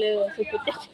peut-être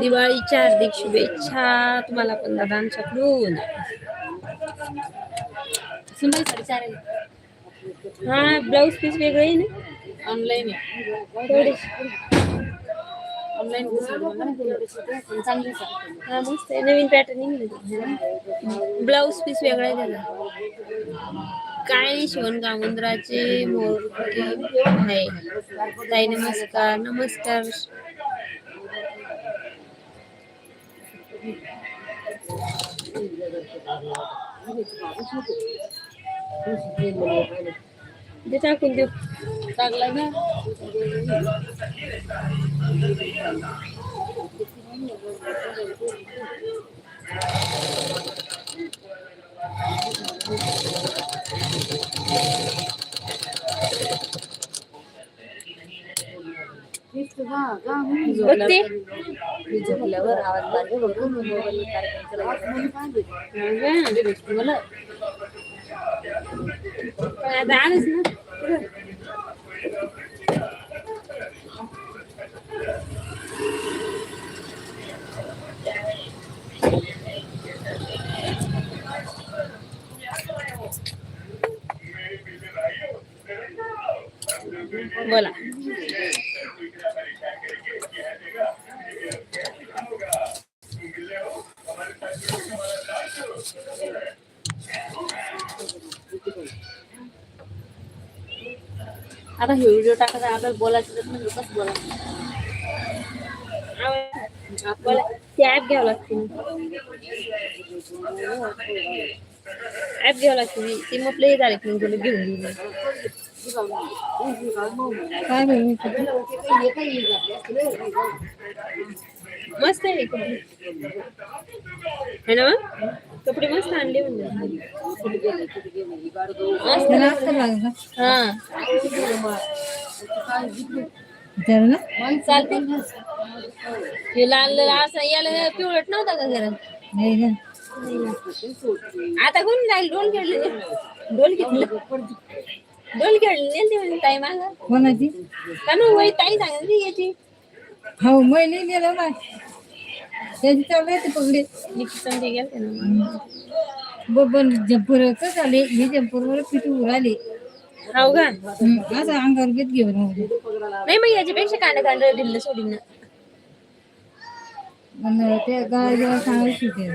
दिवाळीच्या हार्दिक शुभेच्छा तुम्हाला पण दादांच्याकडून. हा ब्लाऊज पीस वेगळं आहे ना? ऑनलाईन ऑनलाईन हा मस्त नवीन पॅटर्न ब्लाऊज पीस वेगळा आहे त्याचा. काय नाही शिवण गामुंद्राचे मोर आहे. ताई नमस्कार. नमस्कार. ते टाकून देऊ चांगला ना बघते झोपल्यावर आवाज बारीक होतो मग मोबाईल कार्यक्रम केला आता आलंच ना बोला आता हे व्हिडिओ टाकायचा आपल्याला बोलायचं तर म्हणजे कसं बोलायचं बोला ती ऍप घ्यावं लागते ऍप घ्यावं लागते ती- ती मग प्ले झाले की तुला घेऊन येईल काय नाही मस्त आहे कपडे है ना मग? कपडे मस्त आणले हा चालते हे लाल असं याला पिवळट नव्हता का घरात आता कोण जाईल डोल खेळले डोल घेतलं डोल खेळले नेलते म्हणजे ताई माग कोणाची का ना वय ताई सांगितली याची हो महिने गेलं ना त्याची चालू आहे ते पगडी ते गेलते ना. बबन जम्पूर कसं झाले. हे जम्पूर वर पिठू उराले हो का असं अंगावर घेत घेऊन. नाही मग याच्यापेक्षा कांदा कांदा दिलं सोडीन ना. ते गाय जेव्हा सांगायची ते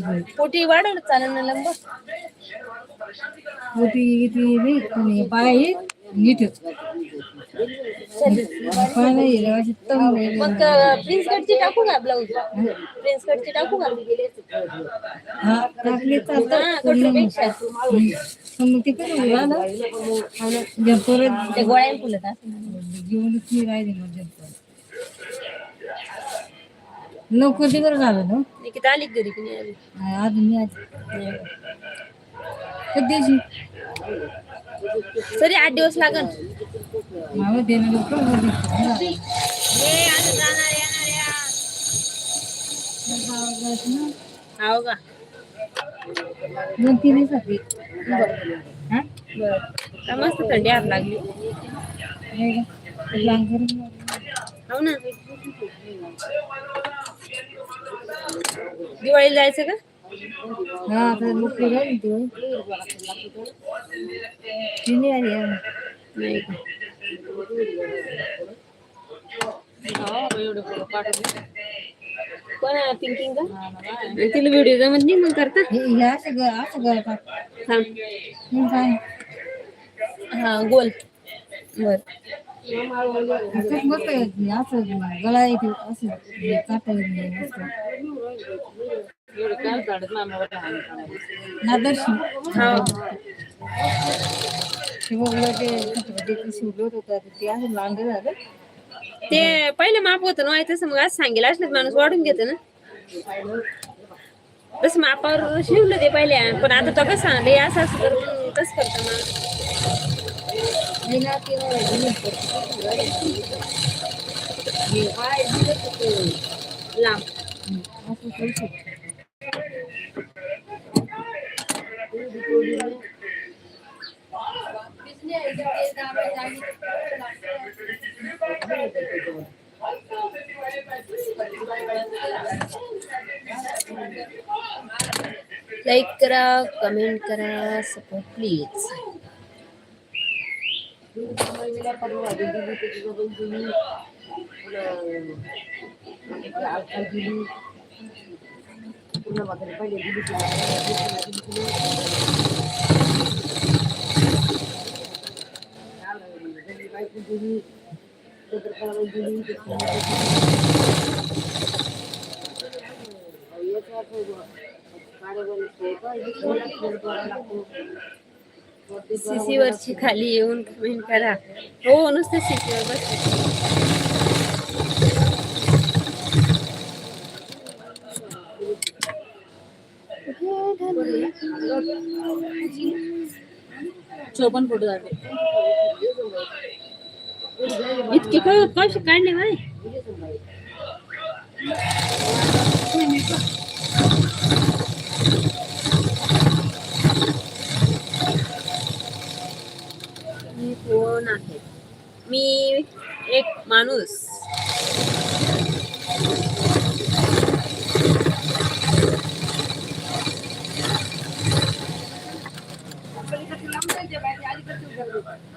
गोळी पोटी वाढवलं चालेल ना लंब. होती ती नाही पण हे पाय हे मग प्रिन्स कटची टाकू का ब्लाऊज? प्रिन्स कटची टाकू का? हा हा गोळ्या फुलत घेऊनच मी राहिले लवकर तिकडे झालं ना? आली घरी अजून मी आज कधी सरी आठ दिवस लागल. हे का? दोन तीन मस्त थंडी हात लागली. हो ना. दिवाळीला जायचं का? हा आता मोकळी राहिली ती होय. ती नाही आली अजून. नाही का एवढे फोटो पाठवले कोण पिंकिंग का आणि तिला व्हिडिओ जमत नाही मग करता हे हे असं ग असं गळा टाक. थांब मग काय हा गोल बर असंच मस्त आहे. असं गळा येते असं हे काटा ते बघलं ते होतं लांब झालं. ते पहिलं माप होतं ना तसं मग आज सांगेल असलं माणूस वाढून घेतो ना. तसं मापावर शिवलं ते पहिल्या पण आता तो कसं सांगले असं असं मग कसं करतं मग? ना लांब असं करू शकतो. लाईक करा कमेंट करा सपोर्ट प्लीज परवा दिली त्याची पण दिली पुन्हा आजकाल दिली पुन्हा मात्र पहिले दिली पुन्हा दिली पुन्हा दिली बायको दिली चित्रकला दिली सीसी वरची खाली येऊन कमेंट करा हो नुसते सीसी वर बस चोपन फोटो झाले. इतके कळ कळशी काढले बाय मी कोण आहे? मी एक माणूस.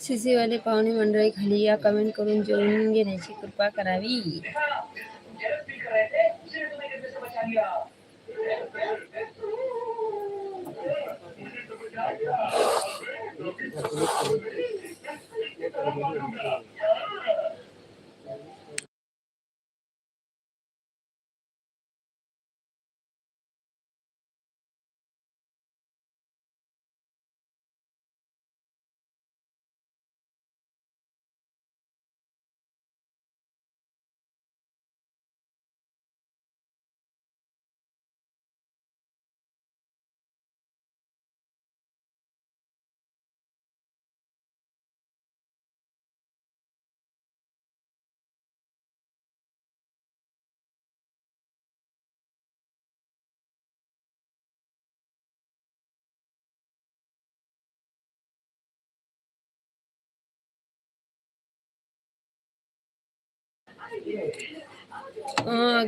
सीसी वाले पाहुणे मंडळी खाली या कमेंट करून जेवून घेण्याची कृपा करावी.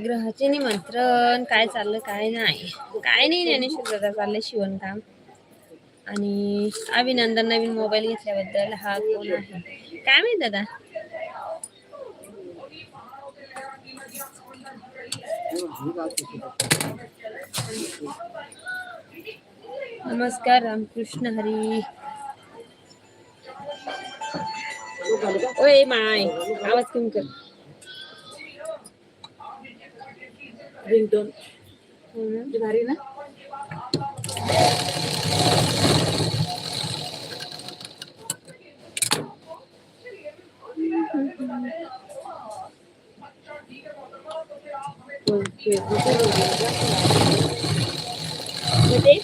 ग्रहाचे निमंत्रण. काय चाललं काय नाही. काय नाही ज्ञानेश्वर दादा चाललंय शिवणकाम. आणि अभिनंदन नवीन मोबाईल घेतल्याबद्दल. हा कोण आहे? काय माहीत दादा? नमस्कार रामकृष्ण हरी. ओय माय. आवाज कमी कर. रिंगटोन ना? भारी ना? मग ते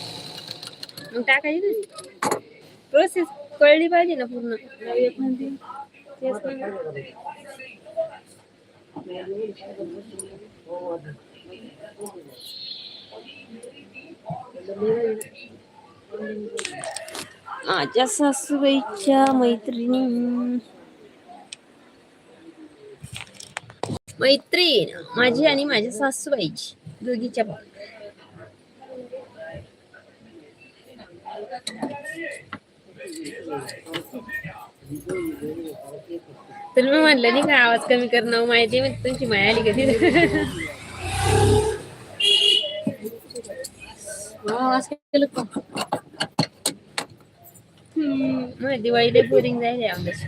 मग टाकायची ना प्रोसेस कळली पाहिजे ना पूर्ण. तेच. माझ्या सासूबाईच्या मैत्रिणी. मैत्रीण माझी आणि माझ्या सासूबाईची दोघीच्या पण तर मी म्हणलं नाही का आवाज कमी करणं माहिती मग तुमची माया आली कधी? आवाज केलं बोरिंग जाईल आमच्याशी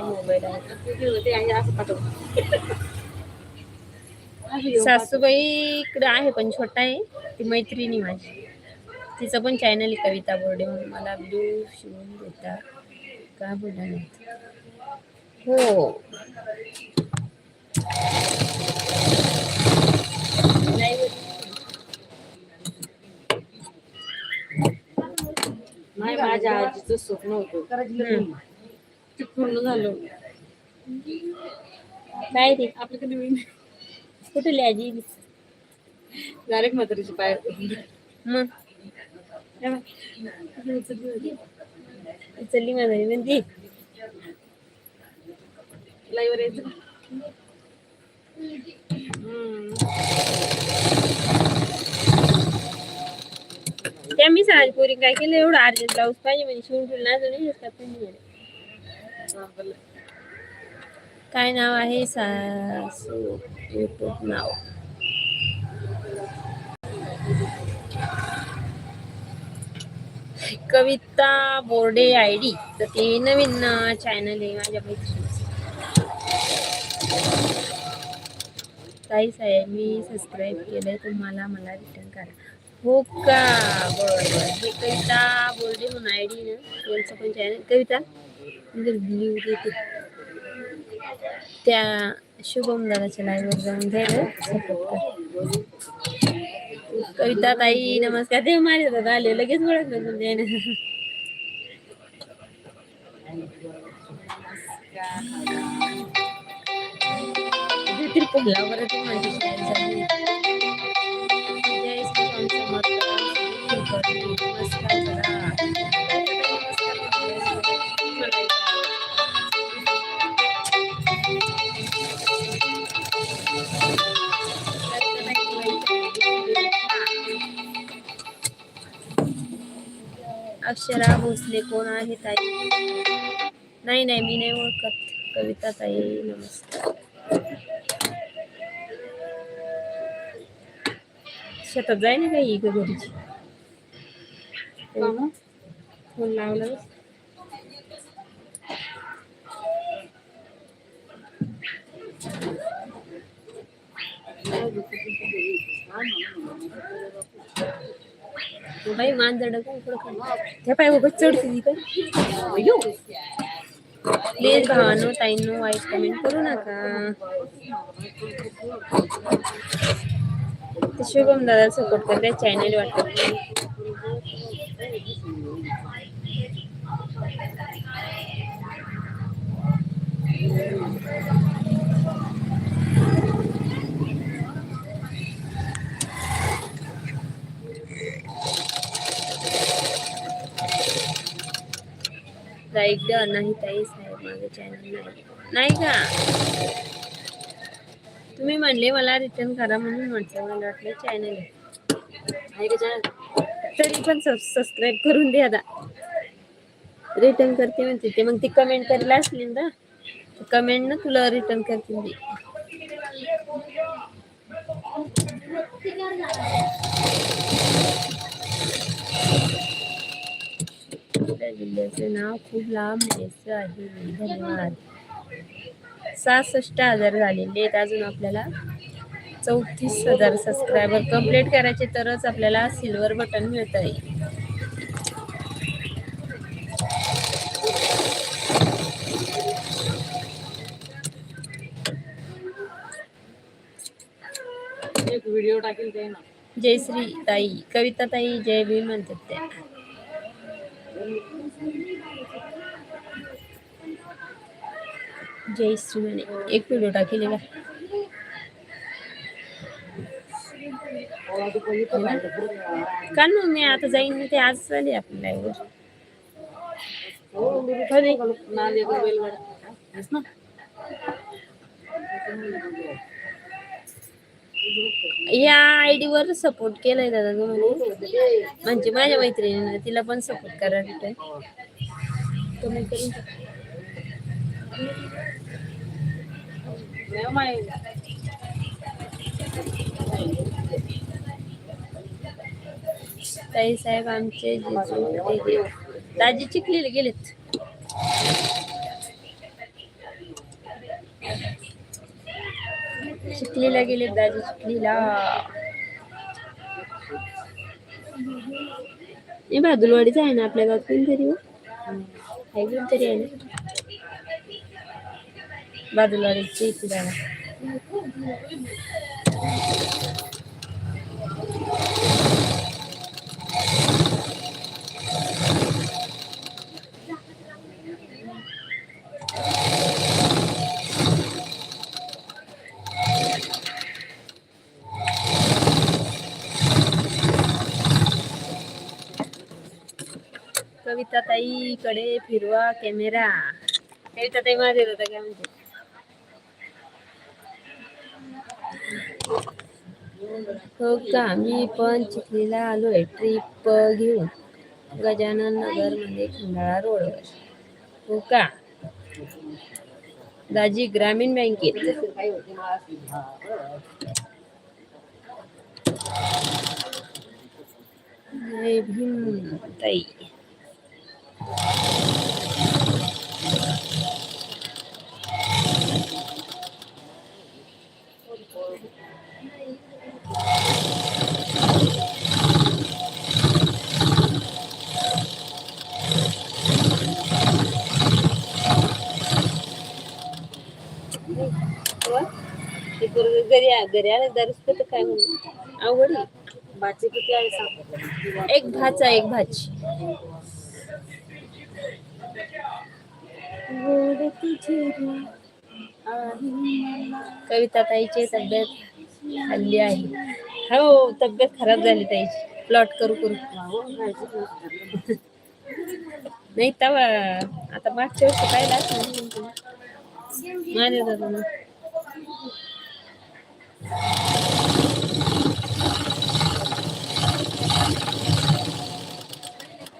मोबाईल सासूबाई इकडे आहे पण छोटा आहे ती मैत्रिणी माझी. तिचं पण चॅनल आहे कविता बोर्डे म्हणून मला ब्लू शिवून देतात. का बुलढाण्यात हो. नाही माझ्या आजीचं स्वप्न होतं. हम्म. ते पूर्ण झालं. काय रे? आपल्याकडे नवीन. कुठे लिहायची डायरेक्ट म्हातारीची पाय मग? चल्ली माझा म्हणते. लाईव्ह यायचं. त्या मी साज पोरी काय केलं? एवढं अर्जंट ब्लाऊज पाहिजे म्हणजे शिवून ठेवलं ना नाही काय नाव आहे सासू युट्यूब नाव कविता बोर्डे आय डी. तर ते नवीन चॅनल आहे माझ्या मैत्रिणीचं ताई साहेब मी सबस्क्राईब केलंय तुम्हाला मला रिटर्न करा. हो का? बरं बरं हे कविता बोर्डे म्हणून आय डी ना. यांचं पण चॅनल कविता? म्हणजे लिहू देते त्या शुभम दादाच्या लाईव्हवर जाऊन घ्यायला सपोर्ट कविता ताई नमस्कार. ते माझ्या दादा आले. लगेच ओळखलं तुमच्या याने. करा. नमस्कार अक्षरा भोसले कोण आहे ताई? नाही नाही मी नाही ओळखत. कविता ताई नमस्कार. शेतात जाय ना काही इकडे घरीची. फोन लावला. बाई मांजड त्या पाय उगाच चढते तिथं प्लीज भावानो ताईंनो वाईट कमेंट करू नका. ते शुभम दादा सपोर्ट करते चॅनल वाटत. नाही ताई साहेब माझ्या चॅनल नाही का? तुम्ही म्हणले मला रिटर्न करा म्हणून म्हटलं. मला वाटलं चॅनल आहे. तरी पण सबस्क्राईब करून द्या आता. रिटर्न करते म्हणते ते. मग ती कमेंट करायला असली ना कमेंट ना तुला रिटर्न करते मी जिल्ह्याचे नाव खूप लांब आहे. धन्यवाद. सहासष्ट हजार झालेले आहेत अजून आपल्याला. चौतीस हजार सबस्क्रायबर कंप्लीट करायचे तरच आपल्याला सिल्वर बटन मिळत आहे एक व्हिडिओ टाकेल ते ना. जयश्री ताई कविता ताई जय भीम म्हणतात त्या. जयश्री म्हणे. एक व्हिडिओ टाकेल का ना मी आता जाईन ते आज चालेल आपल्या ना. या आयडी वर सपोर्ट केलाय दादा तुम्हाला म्हणजे माझ्या मैत्रिणीनं तिला पण सपोर्ट करा तुम्ही करून नाही माय ताई साहेब आमचे जिजू. दाजी चिखलीला गेलेत चिखलीला गेलेत दाजी चिखलीला हे भादुलवाडीच आहे ना आपल्या गावात कोणतरी हो? हायब्रिड तरी आहे ना बाजूला इथे जागा कविता ताईकडे फिरवा कॅमेरा कविता ताई माझे होता काय म्हणते हो का मी पण चिखलीला आलोय. ट्रिप घेऊन गजानन नगरमध्ये खंडाळा रोडवर हो का? दाजी ग्रामीण बँकेत. भीम ताई ते पोरगं घरी आ- घरी आलं दारूच तर काय म्हणू? आवड आहे. बाची किती आहे सांग. एक भाचा एक भाची कविता ताईची तब्येत हल्ली आहे. हो तब्येत खराब झाली ताईची. प्लॉट करू करू. नाही तवा आता मागच्या वर्षी पाहिला असं माझ्या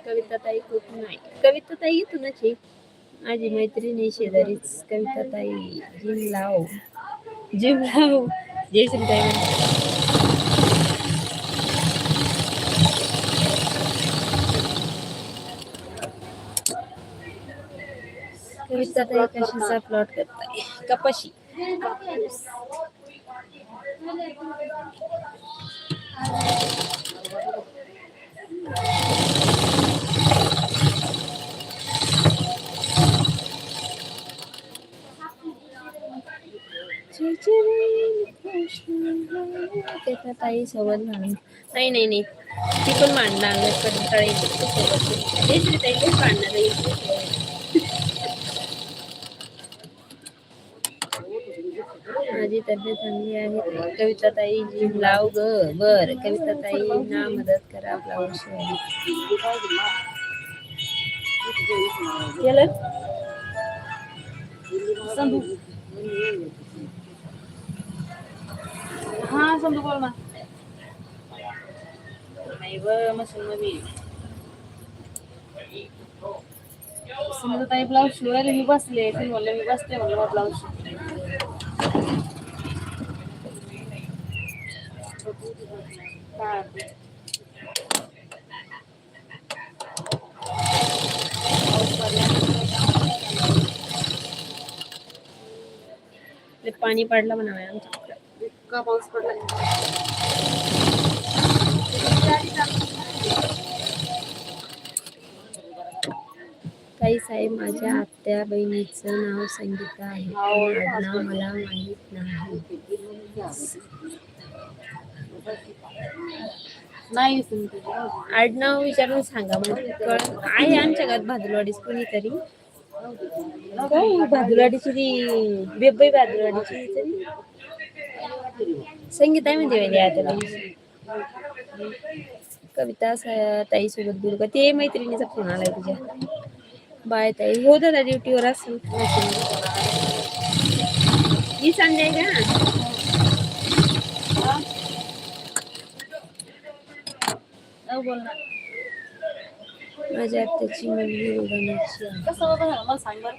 कविताताई खूप नाही. कविता ताई इथूनच आहे माझी मैत्रिणी शेजारीच कविताताई जिम लाव जिम लाव जय श्रीताई कविता ताई कशाचा प्लॉट करताय? कपाशी. त्याचा ताई सोबत म्हणून नाही नाही नाही ती पण मांडणार नाही कंटाळा येतो सोबत जय श्री ताई पण मांडणार माझी तब्येत चांगली आहे. कविता ताई जिम लाव ग बर कविता ताई ना मदत करा ब्लाऊज केलं? हा संधू बोल ना. नाही ब मशीन मध्ये. समजा ताई ब्लाऊज शिवायला मी बसले. ती म्हणलं मी बसते म्हणलं ब्लाऊज हा पाणी पडलं म्हणावं इतका पाऊस पडला. ताई साहेब माझ्या आत्या बहिणीचं नाव संगीता आहे. आडनाव मला माहीत नाही. आडनाव विचारून सांगा म्हणजे कळ आहे आमच्या घरात भादलवाडीच कोणीतरी? काय भादलवाडीची ती बेबई भादलवाडीची तरी संगीता म्हणजे वेगळी आता बहिणीची. कविता ताई सोबत बोलू का? ते मैत्रिणीचा फोन आलाय तुझ्या. बाय ताई. हो दादा ड्युटीवर असेल. ही संध्या का? जाऊ बोल ना. माझ्या आत्याची मुलगी उडाण्याची कसं मला सांग बरं.